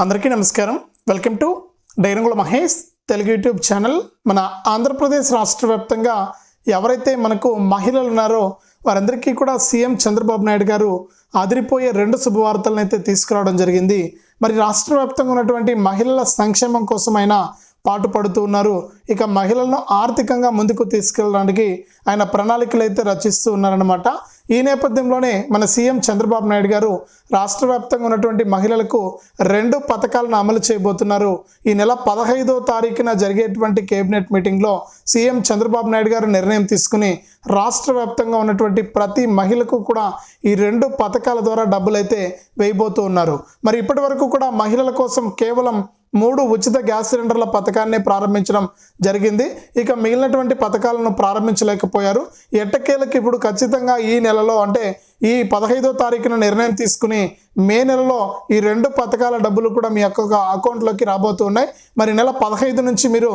అందరికీ నమస్కారం. Welcome to Dairangula Mahesh Telugu YouTube channel. మన ఆంధ్రప్రదేశ్ రాష్ట్ర వ్యాప్తంగా ఎవరైతే మనకు మహిళలు ఉన్నారో వారందరికీ కూడా సీఎం చంద్రబాబు నాయుడు గారు అదిరిపోయే రెండు శుభవార్తలను అయితే తీసుకురావడం జరిగింది. మరి రాష్ట్ర వ్యాప్తంగా ఉన్నటువంటి మహిళల సంక్షేమం కోసమైనా పాటుపడుతూ ఉన్నారు. ఇక మహిళలను ఆర్థికంగా ముందుకు తీసుకెళ్ళడానికి ఆయన ప్రణాళికలు అయితే రచిస్తూ ఉన్నారనమాట ఈ నేపథ్యంలోనే మన సీఎం చంద్రబాబు నాయుడు గారు రాష్ట్ర వ్యాప్తంగా ఉన్నటువంటి మహిళలకు రెండు పథకాలను అమలు చేయబోతున్నారు. ఈ నెల పదహైదో తారీఖున జరిగేటువంటి కేబినెట్ మీటింగ్లో సీఎం చంద్రబాబు నాయుడు గారు నిర్ణయం తీసుకుని రాష్ట్ర వ్యాప్తంగా ఉన్నటువంటి ప్రతి మహిళకు కూడా ఈ రెండు పథకాల ద్వారా డబ్బులు అయితే వేయబోతూ ఉన్నారు. మరి ఇప్పటి వరకు కూడా మహిళల కోసం కేవలం మూడు ఉచిత గ్యాస్ సిలిండర్ల పథకాన్ని ప్రారంభించడం జరిగింది. ఇక మిగిలినటువంటి పథకాలను ప్రారంభించలేకపోయారు. ఎట్టకేలకు ఇప్పుడు ఖచ్చితంగా ఈ నెలలో అంటే ఈ పదహైదో తారీఖున నిర్ణయం తీసుకుని మే నెలలో ఈ రెండు పథకాల డబ్బులు కూడా మీ యొక్క అకౌంట్లోకి రాబోతున్నాయి మరి నెల పదహైదు నుంచి మీరు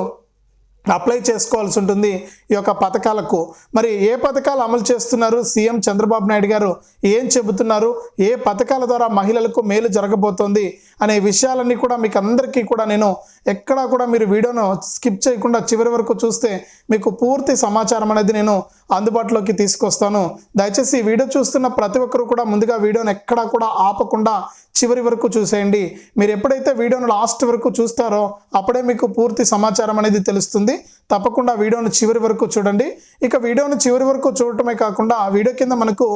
అప్లై చేసుకోవాల్సి ఉంటుంది ఈ యొక్క పథకాలకు. మరి ఏ పథకాలు అమలు చేస్తున్నారు? సీఎం చంద్రబాబు నాయుడు గారు ఏం చెబుతున్నారు? ఏ పథకాల ద్వారా మహిళలకు మేలు జరగబోతోంది? అనే విషయాలన్నీ కూడా మీకు అందరికీ కూడా నేను ఎక్కడా కూడా మీరు వీడియోను స్కిప్ చేయకుండా చివరి వరకు చూస్తే మీకు పూర్తి సమాచారం అనేది నేను అందుబాటులోకి తీసుకొస్తాను. దయచేసి ఈ వీడియో చూస్తున్న ప్రతి ఒక్కరు కూడా ముందుగా వీడియోను ఎక్కడా కూడా ఆపకుండా చివరి వరకు చూసేయండి. మీరు ఎప్పుడైతే వీడియోను లాస్ట్ వరకు చూస్తారో అప్పుడే మీకు పూర్తి సమాచారం అనేది తెలుస్తుంది. తప్పకుండా వీడియోను చివరి వరకు చూడండి. ఇక వీడియోను చివరి వరకు చూడటమే కాకుండా వీడియో కింద మనకు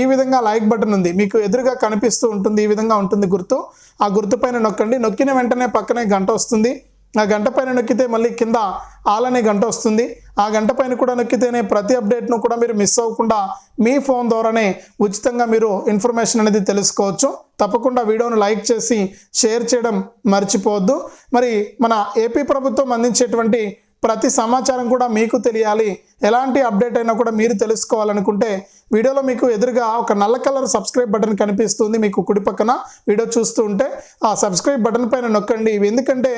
ఈ విధంగా లైక్ బటన్ ఉంది. మీకు ఎదురుగా కనిపిస్తూ ఉంటుంది ఈ విధంగా ఉంటుంది గుర్తు. ఆ గుర్తు పైన నొక్కండి. నొక్కిన వెంటనే పక్కనే గంట వస్తుంది. ఆ గంట పైన నొక్కితే మళ్ళీ కింద ఆల్ అనే గంట వస్తుంది. ఆ గంట పైన కూడా నొక్కితేనే ప్రతి అప్డేట్ను కూడా మీరు మిస్ అవ్వకుండా మీ ఫోన్ ద్వారానే ఉచితంగా మీరు ఇన్ఫర్మేషన్ అనేది తెలుసుకోవచ్చు. తప్పకుండా వీడియోను లైక్ చేసి షేర్ చేయడం మర్చిపోవద్దు. మరి మన ఏపీ ప్రభుత్వం అందించేటువంటి ప్రతి సమాచారం కూడా మీకు తెలియాలి. ఎలాంటి అప్డేట్ అయినా కూడా మీరు తెలుసుకోవాలనుకుంటే వీడియోలో మీకు ఎదురుగా ఒక నల్ల కలర్ సబ్స్క్రైబ్ బటన్ కనిపిస్తుంది. మీకు కుడి పక్కన వీడియో చూస్తూ ఉంటే ఆ సబ్స్క్రైబ్ బటన్ పైన నొక్కండి. ఇవి ఎందుకంటే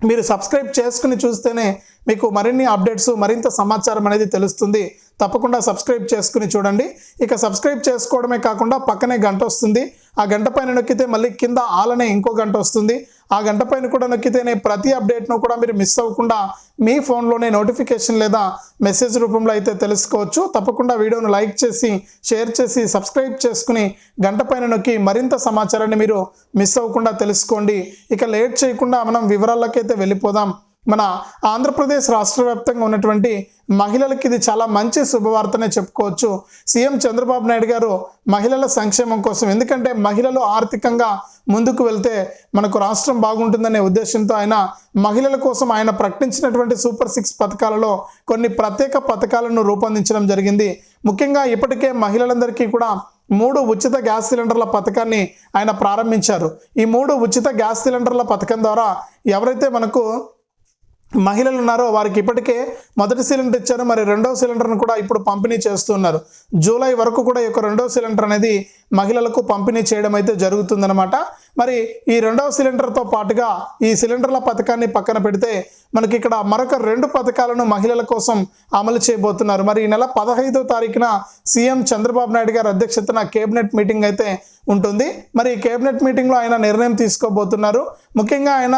మీరు సబ్స్క్రైబ్ చేసుకుని చూస్తేనే మీకు మరిన్ని అప్డేట్స్ మరింత సమాచారం అనేది తెలుస్తుంది. తప్పకుండా సబ్స్క్రైబ్ చేసుకుని చూడండి. ఇక సబ్స్క్రైబ్ చేసుకోవడమే కాకుండా పక్కనే గంట వస్తుంది. ఆ గంట పైన నొక్కితే మళ్ళీ కింద ఆలనే ఇంకో గంట వస్తుంది. ఆ గంట పైన కూడా నొక్కితేనే ప్రతి అప్డేట్ను కూడా మీరు మిస్ అవ్వకుండా మీ ఫోన్లోనే నోటిఫికేషన్ లేదా మెసేజ్ రూపంలో అయితే తెలుసుకోవచ్చు. తప్పకుండా వీడియోను లైక్ చేసి షేర్ చేసి సబ్స్క్రైబ్ చేసుకుని గంట పైన నొక్కి మరింత సమాచారాన్ని మీరు మిస్ అవ్వకుండా తెలుసుకోండి. ఇక లేట్ చేయకుండా మనం వివరాలకైతే వెళ్ళిపోదాం. మన ఆంధ్రప్రదేశ్ రాష్ట్ర వ్యాప్తంగా ఉన్నటువంటి మహిళలకి ఇది చాలా మంచి శుభవార్తనే చెప్పుకోవచ్చు. సీఎం చంద్రబాబు నాయుడు గారు మహిళల సంక్షేమం కోసం ఎందుకంటే మహిళలు ఆర్థికంగా ముందుకు వెళ్తే మనకు రాష్ట్రం బాగుంటుందనే ఉద్దేశంతో ఆయన మహిళల కోసం ఆయన ప్రకటించినటువంటి సూపర్ సిక్స్ పథకాలలో కొన్ని ప్రత్యేక పథకాలను రూపొందించడం జరిగింది. ముఖ్యంగా ఇప్పటికే మహిళలందరికీ కూడా మూడు ఉచిత గ్యాస్ సిలిండర్ల పథకాన్ని ఆయన ప్రారంభించారు. ఈ మూడు ఉచిత గ్యాస్ సిలిండర్ల పథకం ద్వారా ఎవరైతే మనకు మహిళలు ఉన్నారో వారికి ఇప్పటికే మొదటి సిలిండర్ ఇచ్చారు మరి రెండవ సిలిండర్ను కూడా ఇప్పుడు పంపిణీ చేస్తున్నారు. జూలై వరకు కూడా ఈ యొక్క రెండవ సిలిండర్ అనేది మహిళలకు పంపిణీ చేయడం అయితే జరుగుతుందన్నమాట. మరి ఈ రెండవ సిలిండర్తో పాటుగా ఈ సిలిండర్ల పథకాన్ని పక్కన పెడితే మనకి ఇక్కడ మరొక రెండు పథకాలను మహిళల కోసం అమలు చేయబోతున్నారు. మరి ఈ నెల పదహైదో తారీఖున సీఎం చంద్రబాబు నాయుడు గారి అధ్యక్షతన కేబినెట్ మీటింగ్ అయితే ఉంటుంది. మరి ఈ కేబినెట్ మీటింగ్లో ఆయన నిర్ణయం తీసుకోబోతున్నారు. ముఖ్యంగా ఆయన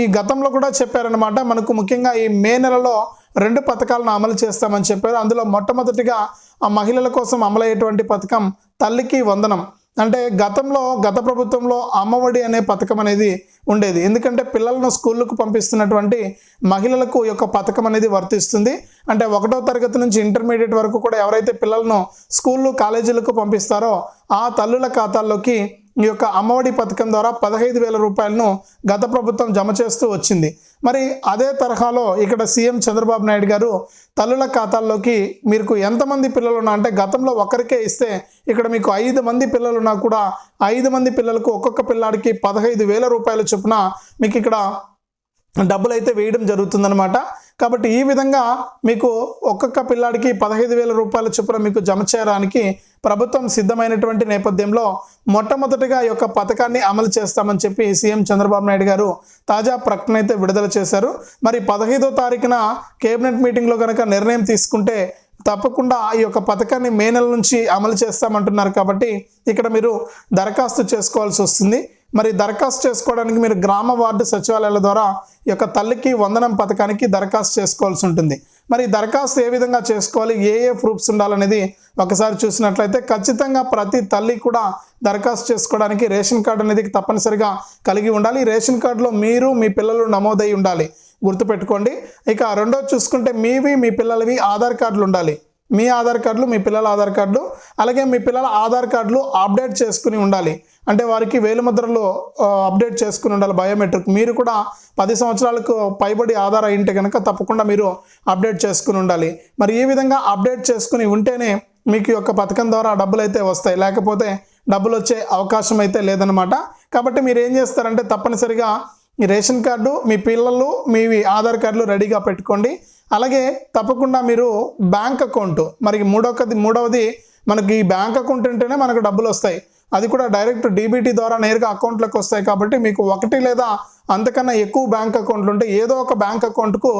ఈ గతంలో కూడా చెప్పారనమాట మనకు ముఖ్యంగా ఈ మే నెలలో రెండు పథకాలను అమలు చేస్తామని చెప్పారు. అందులో మొట్టమొదటిగా ఆ మహిళల కోసం అమలయ్యేటువంటి పథకం తల్లికి వందనం. అంటే గతంలో గత ప్రభుత్వంలో అమ్మఒడి అనే పథకం అనేది ఉండేది. ఎందుకంటే పిల్లలను స్కూళ్ళకు పంపిస్తున్నటువంటి మహిళలకు యొక్క పథకం అనేది వర్తిస్తుంది. అంటే ఒకటో తరగతి నుంచి ఇంటర్మీడియట్ వరకు కూడా ఎవరైతే పిల్లలను స్కూళ్ళు కాలేజీలకు పంపిస్తారో ఆ తల్లుల ఖాతాల్లోకి ఈ యొక్క అమ్మఒడి పథకం ద్వారా పదహైదు వేల రూపాయలను గత ప్రభుత్వం జమ చేస్తూ వచ్చింది. మరి అదే తరహాలో ఇక్కడ సీఎం చంద్రబాబు నాయుడు గారు తల్లుల ఖాతాల్లోకి మీకు ఎంతమంది పిల్లలు ఉన్నా అంటే గతంలో ఒకరికే ఇస్తే ఇక్కడ మీకు ఐదు మంది పిల్లలు ఉన్నా కూడా ఐదు మంది పిల్లలకు ఒక్కొక్క పిల్లాడికి పదహైదు వేల రూపాయల చొప్పున మీకు ఇక్కడ డబ్బులు అయితే వేయడం జరుగుతుందనమాట కాబట్టి ఈ విధంగా మీకు ఒక్కొక్క పిల్లాడికి పదహైదు వేల రూపాయల చొప్పున మీకు జమ చేయడానికి ప్రభుత్వం సిద్ధమైనటువంటి నేపథ్యంలో మొట్టమొదటిగా ఈ యొక్క పథకాన్ని అమలు చేస్తామని చెప్పి సీఎం చంద్రబాబు నాయుడు గారు తాజా ప్రకటన అయితే విడుదల చేశారు. మరి పదహైదో తారీఖున కేబినెట్ మీటింగ్లో కనుక నిర్ణయం తీసుకుంటే తప్పకుండా ఈ యొక్క పథకాన్ని మే నెల నుంచి అమలు చేస్తామంటున్నారు కాబట్టి ఇక్కడ మీరు దరఖాస్తు చేసుకోవాల్సి వస్తుంది. మరి దరఖాస్తు చేసుకోవడానికి మీరు గ్రామ వార్డు సచివాలయాల ద్వారా ఈ యొక్క తల్లికి వందనం పథకానికి దరఖాస్తు చేసుకోవాల్సి ఉంటుంది. మరి దరఖాస్తు ఏ విధంగా చేసుకోవాలి? ఏ ఏ ప్రూఫ్స్ ఉండాలనేది ఒకసారి చూసినట్లయితే ఖచ్చితంగా ప్రతి తల్లి కూడా దరఖాస్తు చేసుకోవడానికి రేషన్ కార్డు అనేది తప్పనిసరిగా కలిగి ఉండాలి. రేషన్ కార్డులో మీరు మీ పిల్లలు నమోదై ఉండాలి. గుర్తుపెట్టుకోండి. ఇక రెండోది చూసుకుంటే మీవి మీ పిల్లలవి ఆధార్ కార్డులు ఉండాలి. మీ ఆధార్ కార్డులు మీ పిల్లల ఆధార్ కార్డులు అలాగే మీ పిల్లల ఆధార్ కార్డులు అప్డేట్ చేసుకుని ఉండాలి. అంటే వారికి వేలిముద్రలు అప్డేట్ చేసుకుని ఉండాలి బయోమెట్రిక్. మీరు కూడా పది సంవత్సరాలకు పైబడి ఆధార్ అయింటే కనుక తప్పకుండా మీరు అప్డేట్ చేసుకుని ఉండాలి. మరి ఈ విధంగా అప్డేట్ చేసుకుని ఉంటేనే మీకు యొక్క పథకం ద్వారా డబ్బులు అయితే వస్తాయి. లేకపోతే డబ్బులు వచ్చే అవకాశం అయితే లేదనమాట కాబట్టి మీరు ఏం చేస్తారంటే తప్పనిసరిగా మీ రేషన్ కార్డు మీ పిల్లలు మీ ఆధార్ కార్డులు రెడీగా పెట్టుకోండి. అలాగే తప్పకుండా మీరు బ్యాంక్ అకౌంట్ మరి మూడవది మూడవది మనకి ఈ బ్యాంక్ అకౌంట్ ఉంటేనే మనకు డబ్బులు వస్తాయి. అది కూడా డైరెక్ట్ డీబీటీ ద్వారా నేరుగా అకౌంట్లోకి వస్తాయి కాబట్టి మీకు ఒకటి లేదా అంతకన్నా ఎక్కువ బ్యాంక్ అకౌంట్లు ఉంటే ఏదో ఒక బ్యాంక్ అకౌంట్కు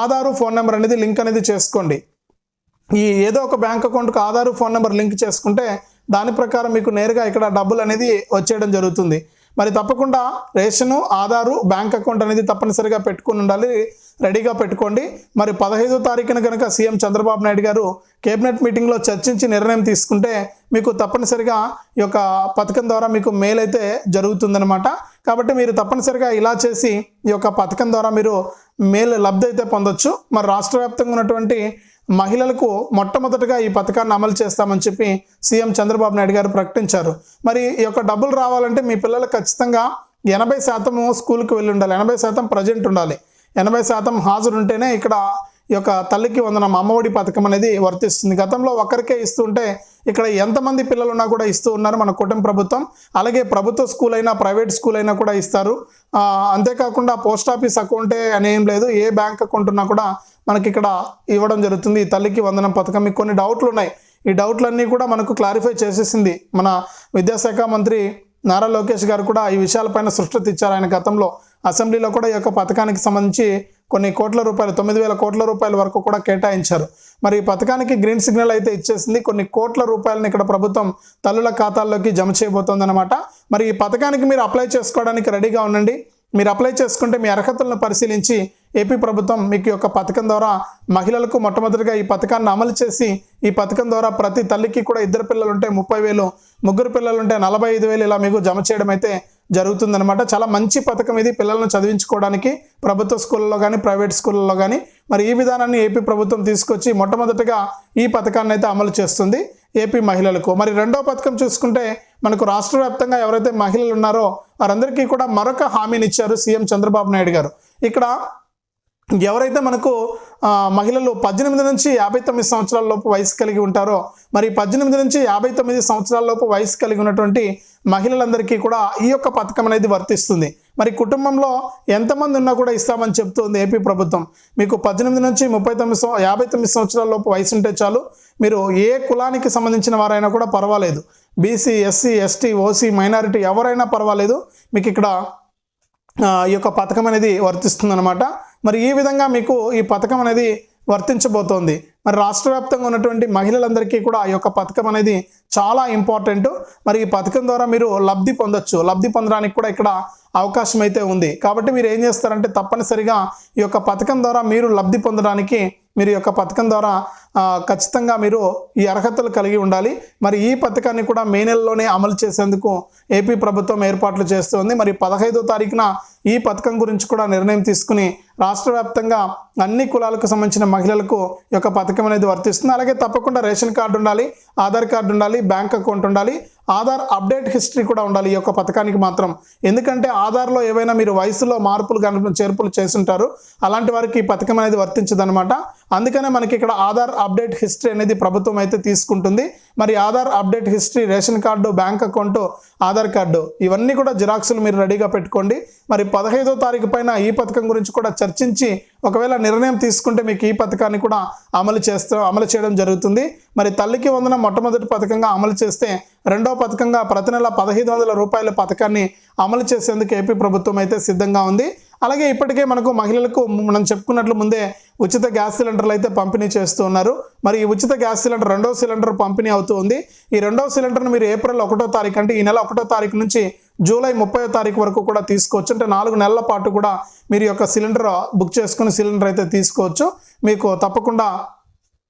ఆధారు ఫోన్ నెంబర్ అనేది లింక్ అనేది చేసుకోండి. ఈ ఏదో ఒక బ్యాంక్ అకౌంట్కు ఆధారు ఫోన్ నెంబర్ లింక్ చేసుకుంటే దాని ప్రకారం మీకు నేరుగా ఇక్కడ డబ్బులు అనేది వచ్చేయడం జరుగుతుంది. మరి తప్పకుండా రేషను ఆధారు బ్యాంక్ అకౌంట్ అనేది తప్పనిసరిగా పెట్టుకుని ఉండాలి. రెడీగా పెట్టుకోండి. మరి పదహైదో తారీఖున కనుక సీఎం చంద్రబాబు నాయుడు గారు కేబినెట్ మీటింగ్లో చర్చించి నిర్ణయం తీసుకుంటే మీకు తప్పనిసరిగా ఈ యొక్క పథకం ద్వారా మీకు మేలు అయితే జరుగుతుందనమాట కాబట్టి మీరు తప్పనిసరిగా ఇలా చేసి ఈ యొక్క పథకం ద్వారా మీరు మేలు లబ్ధి అయితే పొందొచ్చు. మరి రాష్ట్ర వ్యాప్తంగా ఉన్నటువంటి మహిళలకు మొట్టమొదటగా ఈ పథకాన్ని అమలు చేస్తామని చెప్పి సీఎం చంద్రబాబు నాయుడు గారు ప్రకటించారు. మరి ఈ యొక్క డబ్బులు రావాలంటే మీ పిల్లలు ఖచ్చితంగా ఎనభై శాతము స్కూల్కి వెళ్ళి ఉండాలి. ఎనభై శాతం ప్రజెంట్ ఉండాలి. ఎనభై శాతం హాజరు ఉంటేనే ఇక్కడ ఈ యొక్క తల్లికి వందనం అమ్మఒడి పథకం అనేది వర్తిస్తుంది. గతంలో ఒక్కరికే ఇస్తుంటే ఇక్కడ ఎంతమంది పిల్లలున్నా కూడా ఇస్తూ ఉన్నారు మన కుటుంబ ప్రభుత్వం. అలాగే ప్రభుత్వ స్కూల్ అయినా ప్రైవేట్ స్కూల్ అయినా కూడా ఇస్తారు. అంతేకాకుండా పోస్ట్ ఆఫీస్ అకౌంటే అనేం లేదు. ఏ బ్యాంక్ అకౌంట్ ఉన్నా కూడా మనకి ఇక్కడ ఇవ్వడం జరుగుతుంది. ఈ తల్లికి వందనం పథకం. మీకు కొన్ని డౌట్లు ఉన్నాయి ఈ డౌట్లన్నీ కూడా మనకు క్లారిఫై చేసేసింది మన విద్యాశాఖ మంత్రి నారా లోకేష్ గారు కూడా ఈ విషయాలపైన సృష్టి ఇచ్చారు ఆయన గతంలో. అసెంబ్లీలో కూడా ఈ యొక్క పథకానికి సంబంధించి కొన్ని కోట్ల రూపాయలు తొమ్మిది వేల కోట్ల రూపాయల వరకు కూడా కేటాయించారు. మరి ఈ పథకానికి గ్రీన్ సిగ్నల్ అయితే ఇచ్చేసింది. కొన్ని కోట్ల రూపాయలను ఇక్కడ ప్రభుత్వం తల్లుల ఖాతాల్లోకి జమ చేయబోతోందనమాట మరి ఈ పథకానికి మీరు అప్లై చేసుకోవడానికి రెడీగా ఉండండి. మీరు అప్లై చేసుకుంటే మీ అర్హతలను పరిశీలించి ఏపీ ప్రభుత్వం మీకు యొక్క పథకం ద్వారా మహిళలకు మొట్టమొదటిగా ఈ పథకాన్ని అమలు చేసి ఈ పథకం ద్వారా ప్రతి తల్లికి కూడా ఇద్దరు పిల్లలు ఉంటే ముప్పై వేలు ముగ్గురు పిల్లలు ఉంటే నలభై ఐదు వేలు ఇలా మీకు జమ చేయడం అయితే జరుగుతుందనమాట చాలా మంచి పథకం ఇది పిల్లలను చదివించుకోవడానికి ప్రభుత్వ స్కూళ్ళలో కానీ ప్రైవేట్ స్కూళ్ళలో కానీ మరి ఈ విధానాన్ని ఏపీ ప్రభుత్వం తీసుకొచ్చి మొట్టమొదటిగా ఈ పథకాన్ని అయితే అమలు చేస్తుంది. ఏపీ మహిళలకు. మరి రెండో పథకం చూసుకుంటే మనకు రాష్ట్ర వ్యాప్తంగా ఎవరైతే మహిళలు ఉన్నారో వారందరికీ కూడా మరొక హామీని ఇచ్చారు సీఎం చంద్రబాబు నాయుడు గారు. ఇక్కడ ఎవరైతే మనకు మహిళలు పద్దెనిమిది నుంచి యాభై తొమ్మిది సంవత్సరాల లోపు వయసు కలిగి ఉంటారో మరి పద్దెనిమిది నుంచి యాభై తొమ్మిది సంవత్సరాల లోపు వయసు కలిగి ఉన్నటువంటి మహిళలందరికీ కూడా ఈ యొక్క పథకం అనేది వర్తిస్తుంది. మరి కుటుంబంలో ఎంతమంది ఉన్నా కూడా ఇస్తామని చెప్తుంది ఏపీ ప్రభుత్వం. మీకు పద్దెనిమిది నుంచి ముప్పై తొమ్మిది సంవ- యాభై తొమ్మిది సంవత్సరాల లోపు వయసు ఉంటే చాలు మీరు ఏ కులానికి సంబంధించిన వారైనా కూడా పర్వాలేదు. BC SC ST OC minority ఎవరైనా పర్వాలేదు. మీకు ఇక్కడ ఈ యొక్క పథకం అనేది వర్తిస్తుందన్నమాట. మరి ఈ విధంగా మీకు ఈ పథకం అనేది వర్తించబోతోంది. మరి రాష్ట్ర వ్యాప్తంగా ఉన్నటువంటి మహిళలందరికీ కూడా ఈ యొక్క పథకం అనేది చాలా ఇంపార్టెంట్. మరి ఈ పథకం ద్వారా మీరు లబ్ధి పొందొచ్చు. లబ్ధి పొందడానికి కూడా ఇక్కడ అవకాశం అయితే ఉంది. కాబట్టి మీరు ఏం చేస్తారంటే తప్పనిసరిగా ఈ యొక్క పథకం ద్వారా మీరు లబ్ధి పొందడానికి మీరు యొక్క పథకం ద్వారా ఖచ్చితంగా మీరు ఈ అర్హతలు కలిగి ఉండాలి. మరి ఈ పథకాన్ని కూడా మే నెలలోనే అమలు చేసేందుకు ఏపీ ప్రభుత్వం ఏర్పాట్లు చేస్తుంది. మరి పదహైదో తారీఖున ఈ పథకం గురించి కూడా నిర్ణయం తీసుకుని రాష్ట్ర వ్యాప్తంగా అన్ని కులాలకు సంబంధించిన మహిళలకు యొక్క పథకం అనేది వర్తిస్తుంది. అలాగే తప్పకుండా రేషన్ కార్డు ఉండాలి ఆధార్ కార్డు ఉండాలి బ్యాంక్ అకౌంట్ ఉండాలి ఆధార్ అప్డేట్ హిస్టరీ కూడా ఉండాలి ఈ యొక్క పథకానికి మాత్రం. ఎందుకంటే ఆధార్లో ఏవైనా మీరు వయసులో మార్పులు కానీ చేర్పులు చేసుంటారు అలాంటి వారికి ఈ పథకం అనేది వర్తించదనమాట అందుకనే మనకి ఇక్కడ ఆధార్ అప్డేట్ హిస్టరీ అనేది ప్రభుత్వం అయితే తీసుకుంటుంది. మరి Aadhaar update history ration card bank account Aadhaar card ఇవన్నీ కూడా జిరాక్సులు మీరు రెడీగా పెట్టుకోండి. మరి పదహైదో తారీఖు పైన ఈ పథకం గురించి కూడా చర్చించి ఒకవేళ నిర్ణయం తీసుకుంటే మీకు ఈ పథకాన్ని కూడా అమలు చేస్తూ అమలు చేయడం జరుగుతుంది. మరి తల్లికి వందన మొట్టమొదటి పథకంగా అమలు చేస్తే రెండో పథకంగా ప్రతి నెల పదహైదు వందల రూపాయల పథకాన్ని అమలు చేసేందుకు ఏపీ ప్రభుత్వం అయితే సిద్ధంగా ఉంది. అలాగే ఇప్పటికే మనకు మహిళలకు మనం చెప్పుకున్నట్లు ముందే ఉచిత గ్యాస్ సిలిండర్లు అయితే పంపిణీ చేస్తూ ఉన్నారు. మరి ఈ ఉచిత గ్యాస్ సిలిండర్ రెండో సిలిండర్ పంపిణీ అవుతూ ఉంది. ఈ రెండో సిలిండర్ను మీరు ఏప్రిల్ ఒకటో తారీఖు అంటే ఈ నెల ఒకటో తారీఖు నుంచి జూలై ముప్పై తారీఖు వరకు కూడా తీసుకోవచ్చు. అంటే నాలుగు నెలల పాటు కూడా మీరు యొక్క సిలిండర్ బుక్ చేసుకుని సిలిండర్ అయితే తీసుకోవచ్చు. మీకు తప్పకుండా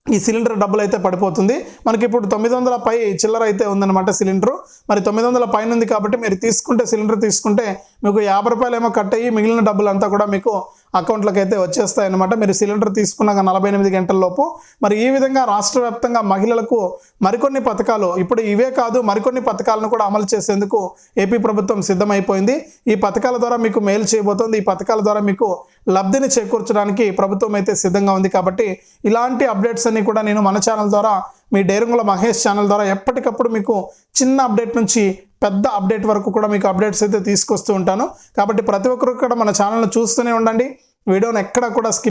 ఈ సిలిండర్ డబ్బులు అయితే పడిపోతుంది. మనకి ఇప్పుడు తొమ్మిది వందల పై చిల్లర అయితే ఉందన్నమాట సిలిండర్. మరి తొమ్మిది వందల పైన ఉంది కాబట్టి మీరు తీసుకుంటే సిలిండర్ తీసుకుంటే మీకు యాభై రూపాయలు ఏమో కట్ అయ్యి మిగిలిన డబ్బులు అంతా కూడా మీకు అకౌంట్లకు అయితే వచ్చేస్తాయన్నమాట. మీరు సిలిండర్ తీసుకున్నాక నలభై ఎనిమిది గంటల లోపు మరి ఈ విధంగా రాష్ట్ర వ్యాప్తంగా మహిళలకు మరికొన్ని పథకాలు ఇప్పుడు ఇవే కాదు మరికొన్ని పథకాలను కూడా అమలు చేసేందుకు ఏపీ ప్రభుత్వం సిద్ధమైపోయింది. ఈ పథకాల ద్వారా మీకు మేలు చేయబోతోంది. ఈ పథకాల ద్వారా మీకు లబ్ధిని చేకూర్చడానికి ప్రభుత్వం అయితే సిద్ధంగా ఉంది కాబట్టి ఇలాంటి అప్డేట్స్ అన్ని కూడా నేను మన ఛానల్ ద్వారా మీ డేరంగుల మహేష్ ఛానల్ ద్వారా ఎప్పటికప్పుడు మీకు చిన్న అప్డేట్ నుంచి పెద్ద అప్డేట్ వరకు కూడా మీకు అప్డేట్స్ అయితే తీసుకొస్తూ ఉంటాను. కాబట్టి ప్రతి ఒక్కరు కూడా మన ఛానల్ను చూస్తూనే ఉండండి. వీడియోని ఎక్కడ కూడా స్కిప్